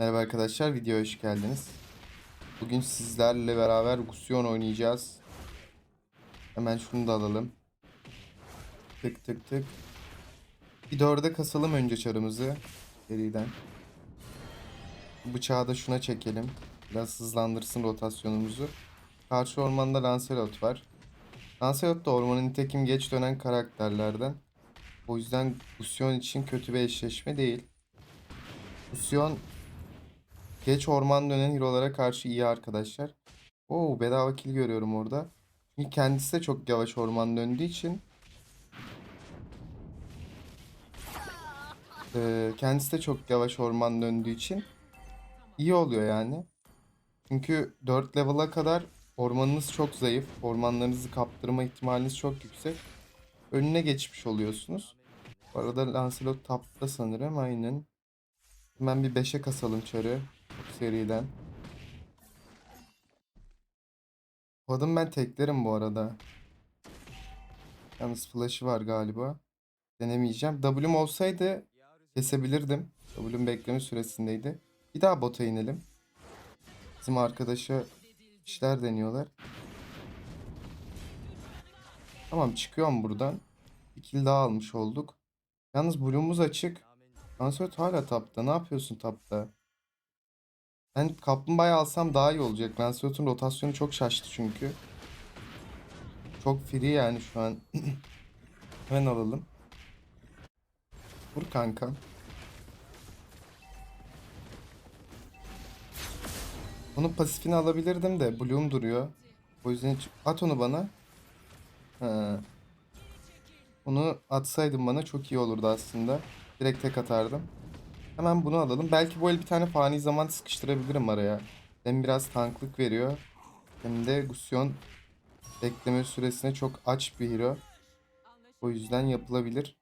Merhaba arkadaşlar, videoya hoş geldiniz. Bugün sizlerle beraber Gusion oynayacağız. Hemen şunu da alalım. Tık tık tık. Bir dörde kasalım önce çarımızı. Seriden. Bıçağı da şuna çekelim. Biraz hızlandırsın rotasyonumuzu. Karşı ormanda Lancelot var. Lancelot da ormanın nitekim geç dönen karakterlerden. O yüzden Gusion için kötü bir eşleşme değil. Gusion Geç orman dönen hero'lara karşı iyi arkadaşlar. Oo bedava kill görüyorum orada. Kendisi de çok yavaş orman döndüğü için Ee, kendisi de çok yavaş orman döndüğü için iyi oluyor yani. Çünkü 4 level'a kadar ormanınız çok zayıf. Ormanlarınızı kaptırma ihtimaliniz çok yüksek. Önüne geçmiş oluyorsunuz. Bu arada Lancelot tapta sanırım aynen. Hemen bir 5'e kasalım çarı. Seriden. Adamı ben teklerim bu arada. Yalnız flash'ı var galiba. Denemeyeceğim. W'm olsaydı kesebilirdim. W'm bekleme süresindeydi. Bir daha bota inelim. Bizim arkadaşa işler deniyorlar. Tamam çıkıyorum buradan. Bir kill daha almış olduk. Yalnız Blue'umuz açık. Lancelot hala tapta. Ne yapıyorsun tapta? Ben kaplumbağayı alsam daha iyi olacak. Lancelot'un rotasyonu çok şaştı çünkü. Çok free yani şu an. Hemen alalım. Vur kanka. Onun pasifini alabilirdim de Bloom duruyor. O yüzden hiç... At onu bana. Ha. Onu atsaydın bana çok iyi olurdu aslında. Direkt tek atardım. Hemen bunu alalım. Belki el bir tane fani zaman sıkıştırabilirim araya. Hem biraz tanklık veriyor. Hem de Gusion bekleme süresine çok aç bir hero. O yüzden yapılabilir.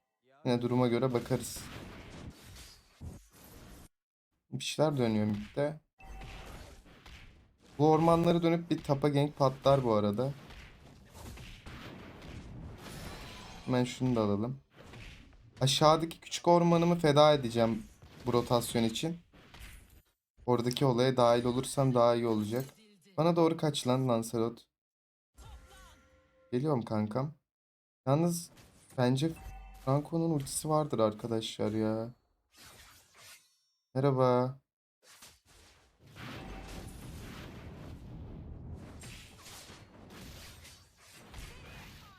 Yine duruma göre bakarız. Bir şeyler dönüyor midde. Bu ormanları dönüp bir tapa gank patlar bu arada. Hemen şunu da alalım. Aşağıdaki küçük ormanımı feda edeceğim bu rotasyon için. Oradaki olaya dahil olursam daha iyi olacak. Bana doğru kaç lan Lancelot. Geliyorum kankam. Yalnız bence Franco'nun ultisi vardır arkadaşlar ya. Merhaba.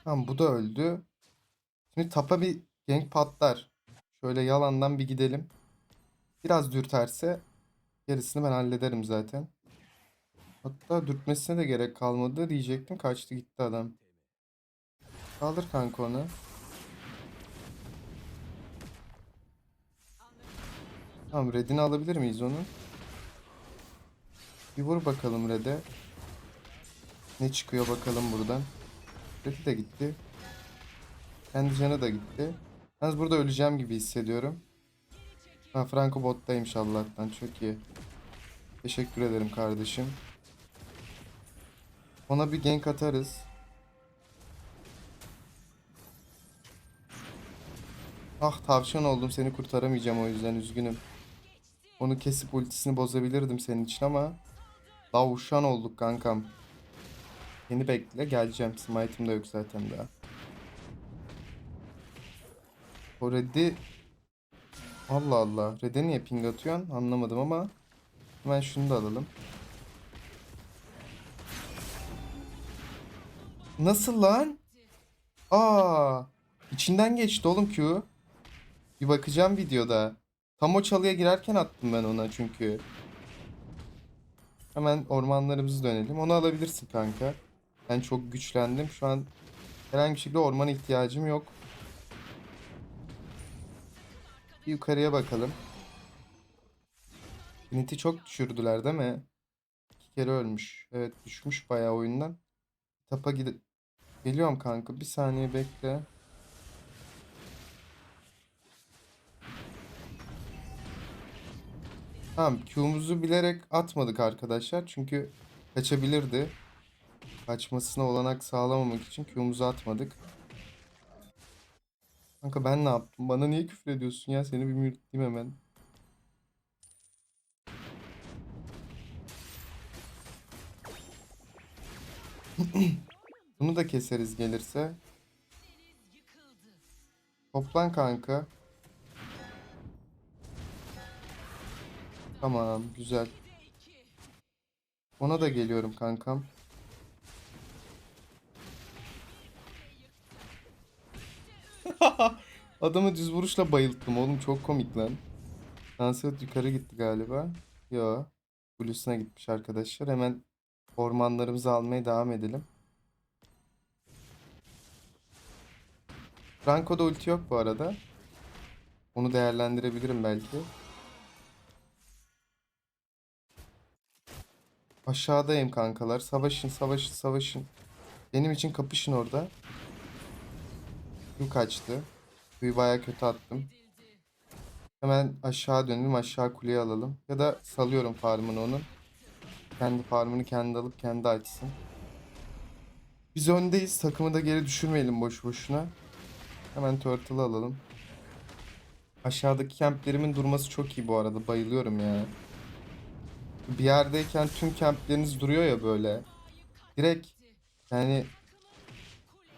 Tamam bu da öldü. Şimdi tapa bir gank patlar. Şöyle yalandan bir gidelim. Biraz dürterse gerisini ben hallederim zaten. Hatta dürtmesine de gerek kalmadı diyecektim. Kaçtı gitti adam. Kaldır kanka onu. Tamam redini alabilir miyiz onu? Bir vur bakalım red'e. Ne çıkıyor bakalım buradan. Red'i de gitti. Kendi canı da gitti. Yalnız burada öleceğim gibi hissediyorum. Ha Franco bottaymış Allah'tan çok iyi. Teşekkür ederim kardeşim. Ona bir gank atarız. Ah tavşan oldum seni kurtaramayacağım o yüzden üzgünüm. Onu kesip ultisini bozabilirdim senin için ama Davuşan olduk kankam. Yeni bekle geleceğim. Smite'ım da yok zaten daha. Red'i Allah Allah. Red'e niye ping atıyorsun? Anlamadım ama hemen şunu da alalım. Nasıl lan? Aa, içinden geçti oğlum Q. Bir bakacağım videoda. Tam o çalıya girerken attım ben ona çünkü. Hemen ormanlarımızı dönelim. Onu alabilirsin kanka. Ben çok güçlendim. Şu an herhangi bir şekilde ormana ihtiyacım yok. Bir yukarıya bakalım. Unit'i çok düşürdüler değil mi? İki kere ölmüş. Evet düşmüş bayağı oyundan. Tapa gide... Geliyorum kanka. Bir saniye bekle. Tamam Q'muzu bilerek atmadık arkadaşlar. Çünkü kaçabilirdi. Kaçmasına olanak sağlamamak için Q'muzu atmadık. Kanka ben ne yaptım? Bana niye küfür ediyorsun ya? Seni bir mürtleyeyim hemen. Bunu da keseriz gelirse. Toplan kanka. Tamam güzel. Ona da geliyorum kankam. Adamı düz vuruşla bayılttım oğlum çok komik lan. Lancelot yukarı gitti galiba. Yo. Blues'una gitmiş arkadaşlar. Hemen ormanlarımızı almaya devam edelim. Franco'da ulti yok bu arada. Onu değerlendirebilirim belki. Aşağıdayım kankalar. Savaşın, savaşın, savaşın. Benim için kapışın orada. Q kaçtı. Q'yu baya kötü attım. Hemen aşağı dönelim. Aşağı kuleyi alalım. Ya da salıyorum farmını onun. Kendi farmını kendi alıp kendi açsın. Biz öndeyiz. Takımı da geri düşürmeyelim boş boşuna. Hemen turtle'ı alalım. Aşağıdaki kemplerimin durması çok iyi bu arada. Bayılıyorum ya. Bir yerdeyken tüm kempleriniz duruyor ya böyle. Direkt yani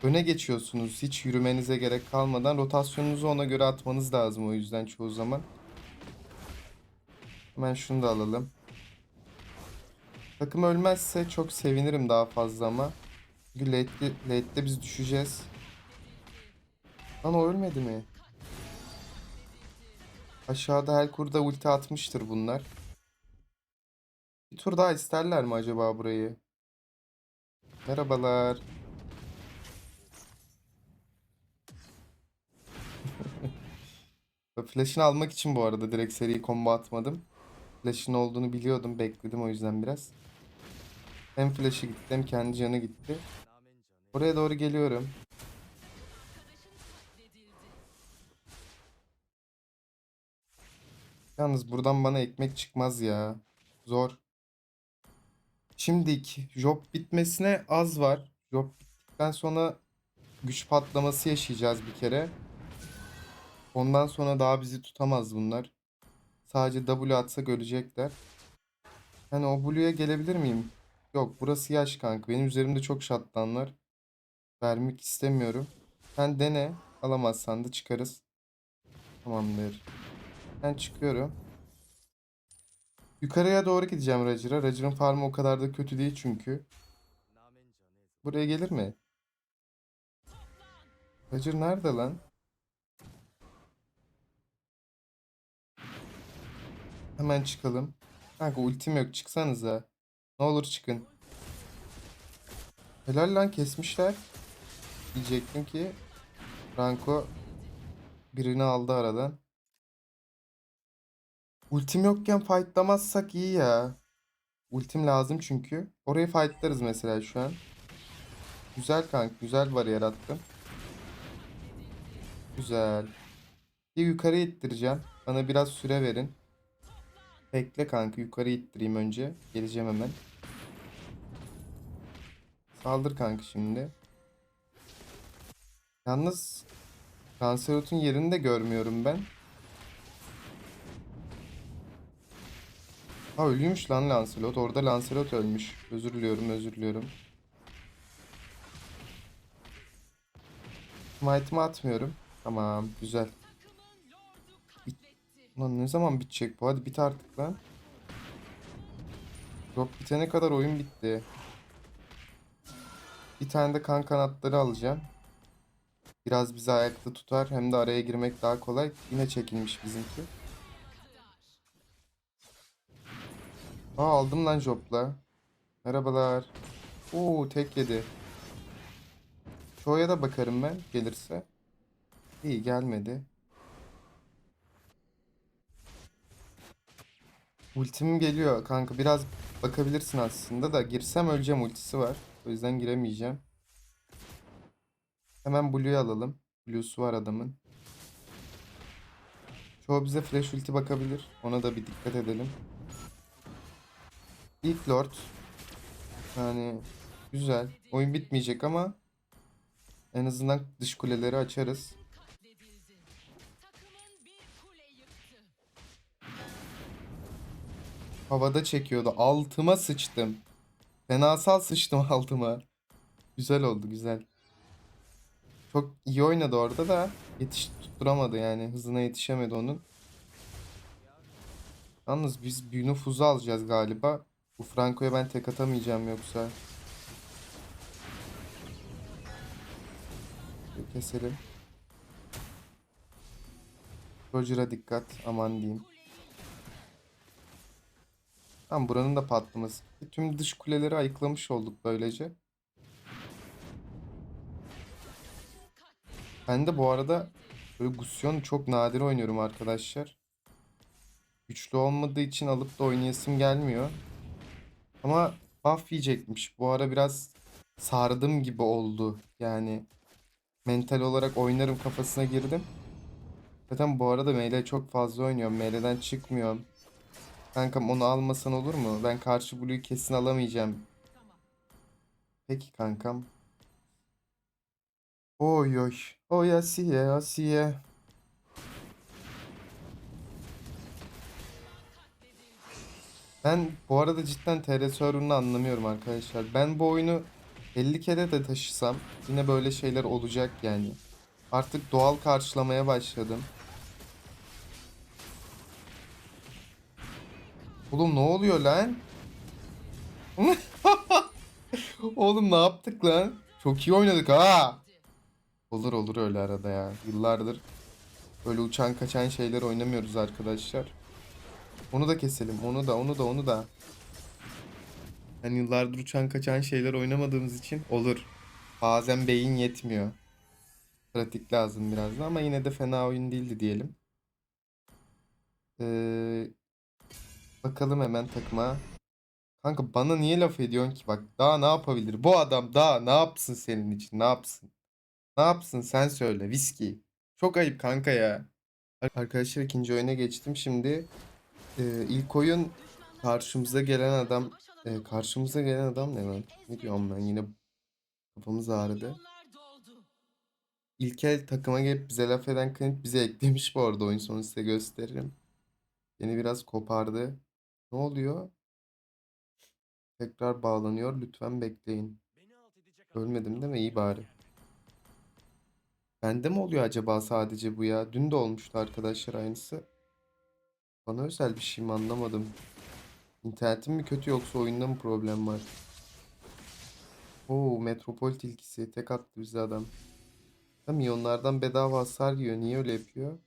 öne geçiyorsunuz. Hiç yürümenize gerek kalmadan rotasyonunuzu ona göre atmanız lazım o yüzden çoğu zaman. Hemen şunu da alalım. Takım ölmezse çok sevinirim daha fazla ama. Çünkü late'de, late'de biz düşeceğiz. Lan o ölmedi mi? Aşağıda Helkur'da ulti atmıştır bunlar. Bir tur daha isterler mi acaba burayı? Merhabalar. Flash'ını almak için bu arada direkt seri combo atmadım. Flash'ın olduğunu biliyordum. Bekledim o yüzden biraz. Hem flash'ı gitti hem kendi canı gitti. Oraya doğru geliyorum. Yalnız buradan bana ekmek çıkmaz ya. Zor. Şimdiki job bitmesine az var. Job bittikten sonra güç patlaması yaşayacağız bir kere. Ondan sonra daha bizi tutamaz bunlar. Sadece W atsak ölecekler. Hani o Blue'ya gelebilir miyim? Yok burası yaş kanka. Benim üzerimde çok var. Vermek istemiyorum. Sen dene. Alamazsan da çıkarız. Tamamdır. Ben çıkıyorum. Yukarıya doğru gideceğim Roger'a. Roger'ın farmı o kadar da kötü değil çünkü. Buraya gelir mi? Roger nerede lan? Hemen çıkalım. Kanka ultim yok çıksanıza. Ne olur çıkın. Helal lan kesmişler. Diyecektim ki Franco birini aldı aradan. Ultim yokken fightlamazsak iyi ya. Ultim lazım çünkü. Orayı fightlarız mesela şu an. Güzel kanka. Güzel bariyer attım. Güzel. Bir yukarı ittireceğim. Bana biraz süre verin. Bekle kanka. Yukarı ittireyim önce. Geleceğim hemen. Saldır kanka şimdi. Yalnız Lancelot'un yerini de görmüyorum ben. Ha ölüymüş lan Lancelot. Orada Lancelot ölmüş. Özür diliyorum, özür diliyorum. Smite'ımı atmıyorum. Tamam, güzel. Lan ne zaman bitecek bu? Hadi bit artık lan. Drop bitene kadar oyun bitti. Bir tane de kan kanatları alacağım. Biraz bizi ayakta tutar. Hem de araya girmek daha kolay. Yine çekilmiş bizimki. Aa aldım lan jopla. Merhabalar. Oo tek yedi. Çoğuya da bakarım ben gelirse. İyi gelmedi. Ultim geliyor kanka biraz bakabilirsin aslında da girsem öleceğim ultisi var. O yüzden giremeyeceğim. Hemen Blue'yu alalım. Blue'su var adamın. Çoğu bize flash ulti bakabilir. Ona da bir dikkat edelim. İlk Lord. Yani güzel. Oyun bitmeyecek ama en azından dış kuleleri açarız. Havada çekiyordu. Altıma sıçtım. Fenasal sıçtım altıma. Güzel oldu güzel. Çok iyi oynadı orada da yetiş tutturamadı yani. Hızına yetişemedi onun. Yalnız biz bir nüfuzu alacağız galiba. Bu Franco'ya ben tek atamayacağım yoksa. Keselim. Roger'a dikkat. Aman diyeyim. Tamam buranın da patlaması. Tüm dış kuleleri ayıklamış olduk böylece. Ben de bu arada böyle Gusion çok nadir oynuyorum arkadaşlar. Güçlü olmadığı için alıp da oynayasım gelmiyor. Ama buff yiyecekmiş. Bu ara biraz sardım gibi oldu. Yani mental olarak oynarım kafasına girdim. Zaten bu arada melee çok fazla oynuyorum. Meleğden çıkmıyorum. Kankam onu almasan olur mu? Ben karşı Blue'yu kesin alamayacağım. Peki kankam. Oy oy. Oy Asiye Asiye. Ben bu arada cidden TR server'ını anlamıyorum arkadaşlar. Ben bu oyunu 50 kere de taşısam yine böyle şeyler olacak yani. Artık doğal karşılamaya başladım. Oğlum ne oluyor lan? Oğlum ne yaptık lan? Çok iyi oynadık ha. Olur olur öyle arada ya. Yıllardır böyle uçan kaçan şeyler oynamıyoruz arkadaşlar. Onu da keselim. Onu da onu da onu da. Yani yıllardır uçan kaçan şeyler oynamadığımız için olur. Bazen beyin yetmiyor. Pratik lazım biraz da ama yine de fena oyun değildi diyelim. Ee, bakalım hemen takıma. Kanka bana niye laf ediyorsun ki bak daha ne yapabilir? Bu adam daha ne yapsın senin için ne yapsın? Ne yapsın sen söyle viski. Çok ayıp kanka ya. Arkadaşlar ikinci oyuna geçtim şimdi. Ee, ilk oyun karşımıza gelen adam e, karşımıza gelen adam ne lan? Ne diyorum ben yine kafamız ağrıdı. İlk el takıma gelip bize laf eden Clint bize eklemiş bu arada oyun sonu size gösteririm. Beni biraz kopardı. Ne oluyor? Tekrar bağlanıyor. Lütfen bekleyin. Ölmedim değil mi? İyi bari. Bende mi oluyor acaba sadece bu ya? Dün de olmuştu arkadaşlar aynısı. Bana özel bir şey mi anlamadım. İnternetim mi kötü yoksa oyunda mı problem var? Oo Metropol tilkisi. Tek attı bize adam. Ha milyonlardan bedava hasar yiyor. Niye öyle yapıyor?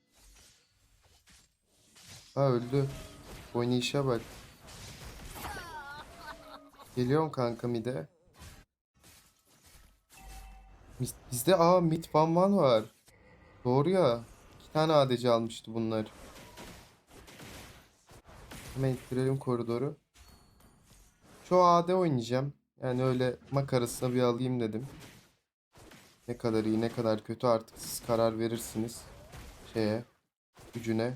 Ha öldü. Oynayışa bak. Geliyorum kanka mide. Biz- Bizde aa mid van van var. Doğru ya. İki tane ADC almıştı bunlar. Hemen ittirelim koridoru. Şu AD oynayacağım. Yani öyle makarasına bir alayım dedim. Ne kadar iyi ne kadar kötü artık siz karar verirsiniz. Şeye. Gücüne.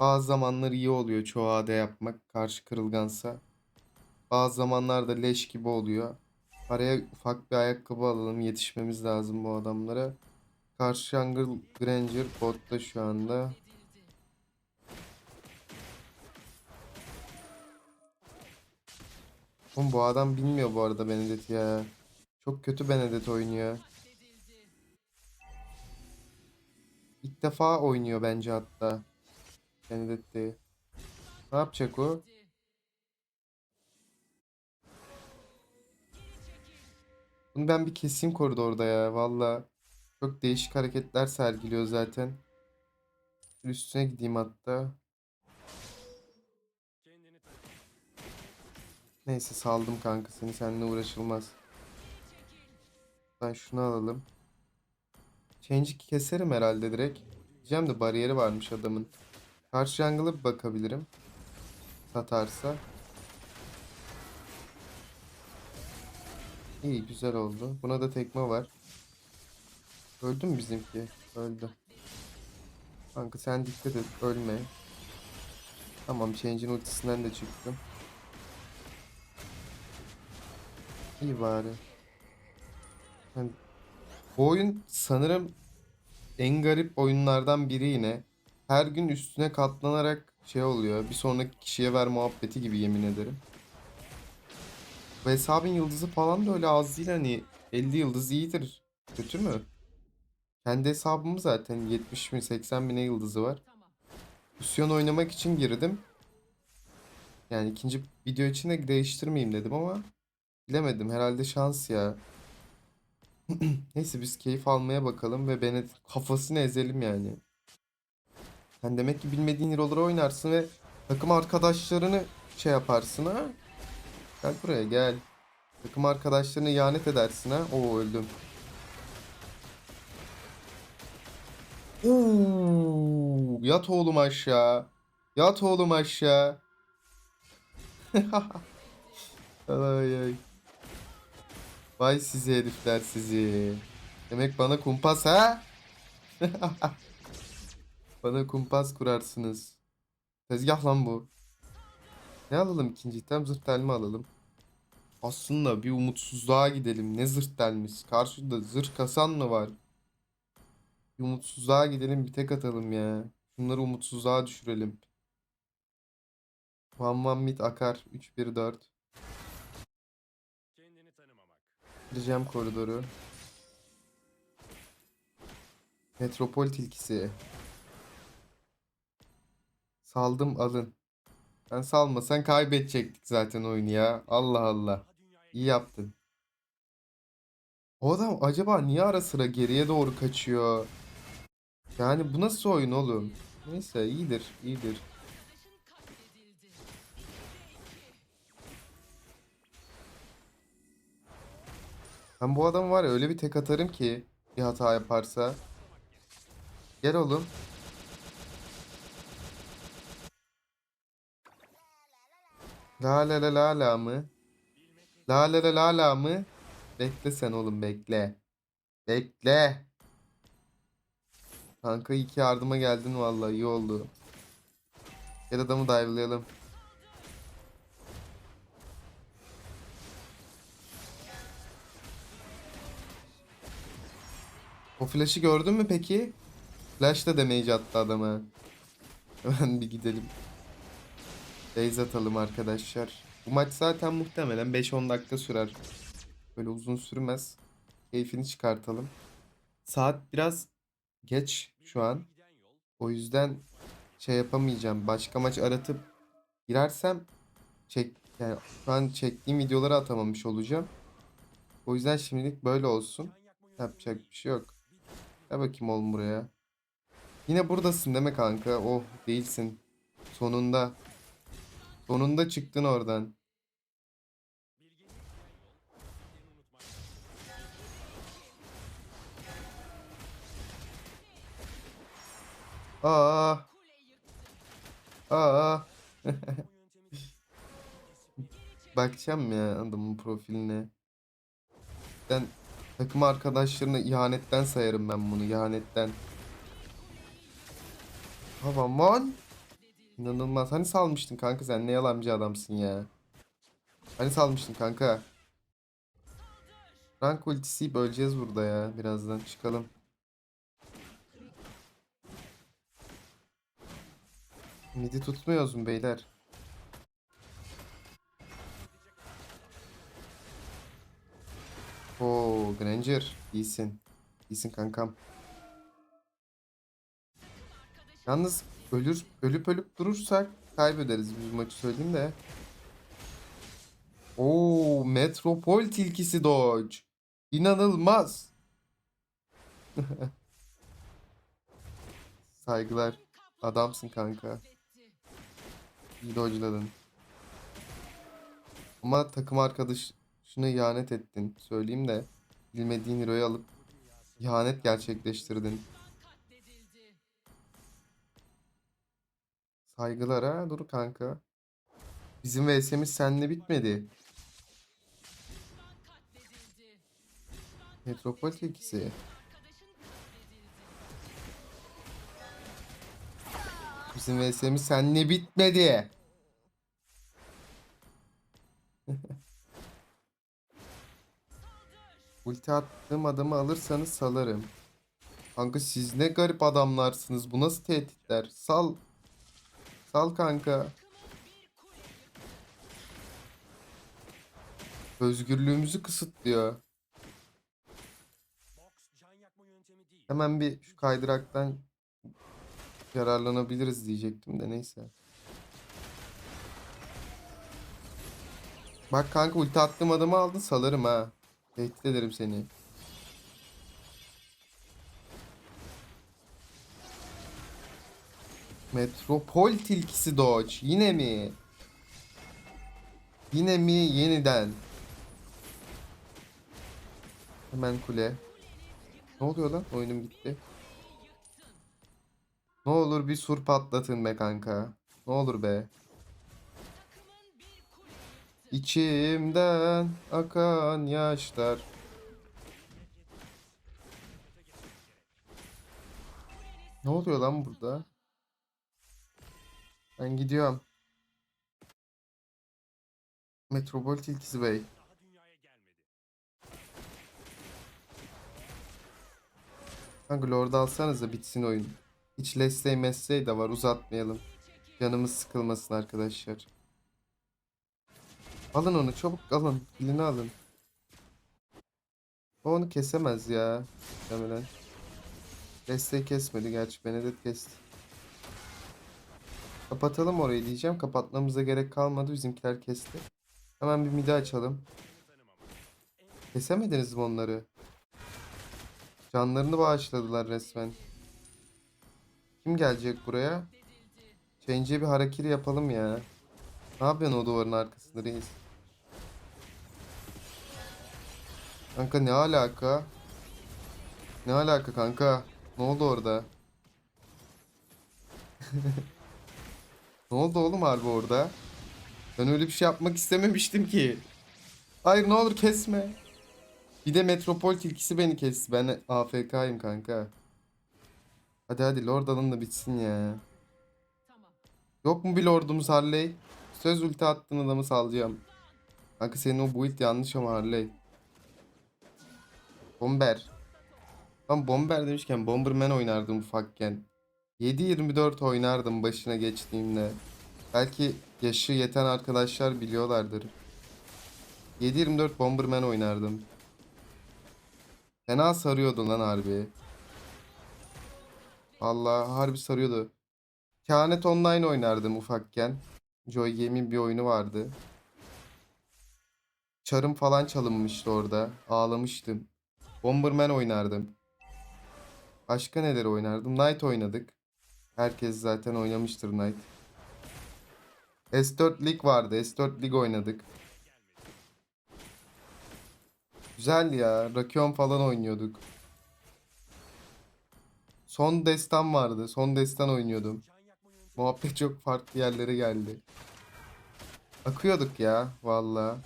Bazı zamanlar iyi oluyor çoğu AD yapmak. Karşı kırılgansa. Bazı zamanlarda leş gibi oluyor. Araya ufak bir ayakkabı alalım. Yetişmemiz lazım bu adamlara. Karşı Jungle Granger botta şu anda. Oğlum bu adam bilmiyor bu arada Benedetti ya. Çok kötü Benedetti oynuyor. İlk defa oynuyor bence hatta. Benedetti. Ne yapacak o? Bunu ben bir keseyim koridorda ya valla. Çok değişik hareketler sergiliyor zaten. Üstüne gideyim hatta. Neyse saldım kanka seni seninle uğraşılmaz. Ben şunu alalım. Change'i keserim herhalde direkt. Diyeceğim de bariyeri varmış adamın. Karşı jungle'a bakabilirim. Satarsa. İyi güzel oldu. Buna da tekme var. Öldü mü bizimki? Öldü. Kanka sen dikkat et ölme. Tamam Change'in ultisinden de çıktım. İyi bari. Yani bu oyun sanırım en garip oyunlardan biri yine. Her gün üstüne katlanarak şey oluyor. Bir sonraki kişiye ver muhabbeti gibi yemin ederim. Bu hesabın yıldızı falan da öyle az değil hani. 50 yıldız iyidir. Kötü mü? Kendi hesabım zaten 70 mi 80 mi ne yıldızı var. Misyon oynamak için girdim. Yani ikinci video için de değiştirmeyeyim dedim ama bilemedim. Herhalde şans ya. Neyse biz keyif almaya bakalım ve Bennett kafasını ezelim yani. Sen demek ki bilmediğin hero'ları oynarsın ve takım arkadaşlarını şey yaparsın ha. Gel buraya gel. Takım arkadaşlarına ihanet edersin ha. Oo öldüm. Oo, yat oğlum aşağı. Yat oğlum aşağı. ay ay. Vay sizi herifler sizi. Demek bana kumpas ha? Bana kumpas kurarsınız. Tezgah lan bu. Ne alalım ikinci item? Zırh delme alalım. Aslında bir umutsuzluğa gidelim. Ne zırh delmesi? Karşıda zırh kasan mı var? Bir umutsuzluğa gidelim bir tek atalım ya. Bunları umutsuzluğa düşürelim. One one mid akar. 3-1-4. Kendini tanımamak. Gireceğim koridoru. Metropol tilkisi. Saldım alın. Sen salmasan kaybedecektik zaten oyunu ya. Allah Allah. İyi yaptın. O adam acaba niye ara sıra geriye doğru kaçıyor? Yani bu nasıl oyun oğlum? Neyse iyidir, iyidir. Ben bu adam var ya öyle bir tek atarım ki bir hata yaparsa. Gel oğlum. La la la la la mı? La la la la la mı? Bekle sen oğlum bekle. Bekle. Kanka iki yardıma geldin vallahi iyi oldu. Gel adamı dive'layalım. O flash'ı gördün mü peki? Flash da damage attı adama. Hemen bir gidelim. Base atalım arkadaşlar. Bu maç zaten muhtemelen 5-10 dakika sürer. Böyle uzun sürmez. Keyfini çıkartalım. Saat biraz geç şu an. O yüzden şey yapamayacağım. Başka maç aratıp girersem çek yani şu an çektiğim videoları atamamış olacağım. O yüzden şimdilik böyle olsun. Yapacak bir şey yok. Gel bakayım oğlum buraya. Yine buradasın mi kanka? Oh değilsin. Sonunda. Sonunda çıktın oradan. Aa. Aa. Bu yöntemi Bakacağım ya adamın profiline. Ben takım arkadaşlarına ihanetten sayarım ben bunu. ihanetten. Havaman. İnanılmaz. Hani salmıştın kanka sen ne yalancı adamsın ya. Hani salmıştın kanka. Rank ultisi böleceğiz burada ya. Birazdan çıkalım. Midi tutmuyoruz mu beyler? Oo Granger iyisin. İyisin kankam. Yalnız ölür ölüp ölüp durursak kaybederiz biz maçı söyleyeyim de. Oo Metropol tilkisi Dodge. İnanılmaz. Saygılar. Adamsın kanka. İyi dodge'ladın. Ama takım arkadaşına ihanet ettin. Söyleyeyim de bilmediğin hero'yu alıp ihanet gerçekleştirdin. Saygılar ha. Dur kanka. Bizim VS'miz seninle bitmedi. Metropol tilkisi. Bizim VS'miz seninle bitmedi. Ulti attığım adamı alırsanız salarım. Kanka siz ne garip adamlarsınız. Bu nasıl tehditler? Sal. Sal kanka. Özgürlüğümüzü kısıtlıyor. Hemen bir şu kaydıraktan yararlanabiliriz diyecektim de neyse. Bak kanka ulti attığım adamı aldın salarım ha. Tehdit ederim seni. Metropol tilkisi Dodge. Yine mi? Yine mi yeniden? Hemen kule. Ne oluyor lan? Oyunum gitti. Ne olur bir sur patlatın be kanka. Ne olur be. İçimden akan yaşlar. Ne oluyor lan burada? Ben gidiyorum. Metropol Tilkisi Bey. Kanka Lord alsanız da bitsin oyun. Hiç Leslie Mesleği de var uzatmayalım. Canımız sıkılmasın arkadaşlar. Alın onu çabuk alın. Dilini alın. O onu kesemez ya. Muhtemelen. Leslie kesmedi gerçi Benedict kesti. Kapatalım orayı diyeceğim. Kapatmamıza gerek kalmadı. Bizimkiler kesti. Hemen bir midi açalım. Kesemediniz mi onları? Canlarını bağışladılar resmen. Kim gelecek buraya? Change'e bir harekiri yapalım ya. Ne yapıyorsun o duvarın arkasında reis? Kanka ne alaka? Ne alaka kanka? Ne oldu orada? Ne oldu oğlum harbi orada? Ben öyle bir şey yapmak istememiştim ki. Hayır ne olur kesme. Bir de metropol tilkisi beni kesti. Ben AFK'yim kanka. Hadi hadi lord alın da bitsin ya. Yok mu bir lordumuz Harley? Söz ulti attığın adamı salacağım. Kanka senin o build yanlış ama Harley. Bomber. Ben Bomber demişken Bomberman oynardım ufakken. 7-24 oynardım başına geçtiğimde. Belki yaşı yeten arkadaşlar biliyorlardır. 7-24 Bomberman oynardım. Fena sarıyordu lan harbi. Allah harbi sarıyordu. Kehanet Online oynardım ufakken. Joy Game'in bir oyunu vardı. Çarım falan çalınmıştı orada. Ağlamıştım. Bomberman oynardım. Başka neler oynardım? Knight oynadık. Herkes zaten oynamıştır Knight. S4 Lig vardı. S4 Lig oynadık. Güzel ya. Rakion falan oynuyorduk. Son destan vardı. Son destan oynuyordum. Muhabbet çok farklı yerlere geldi. Akıyorduk ya valla.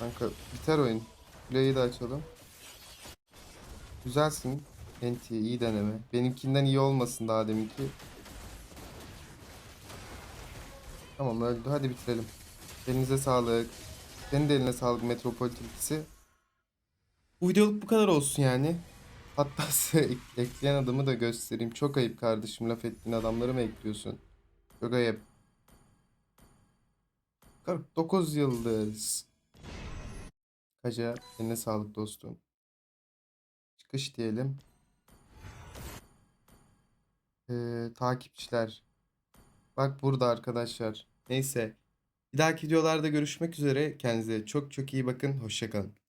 Kanka biter oyun. Play'i de açalım. Güzelsin. NT iyi deneme. Benimkinden iyi olmasın daha deminki. Tamam öldü. Hadi bitirelim. Elinize sağlık. Senin de eline sağlık Metropol tilkisi. Bu videoluk bu kadar olsun yani. Hatta size ek- ekleyen adamı da göstereyim. Çok ayıp kardeşim laf ettiğin adamları mı ekliyorsun? Çok ayıp. 49 yıldız. Kaca eline sağlık dostum. Çıkış diyelim. Ee, takipçiler. Bak burada arkadaşlar. Neyse. Bir dahaki videolarda görüşmek üzere. Kendinize çok çok iyi bakın. Hoşçakalın.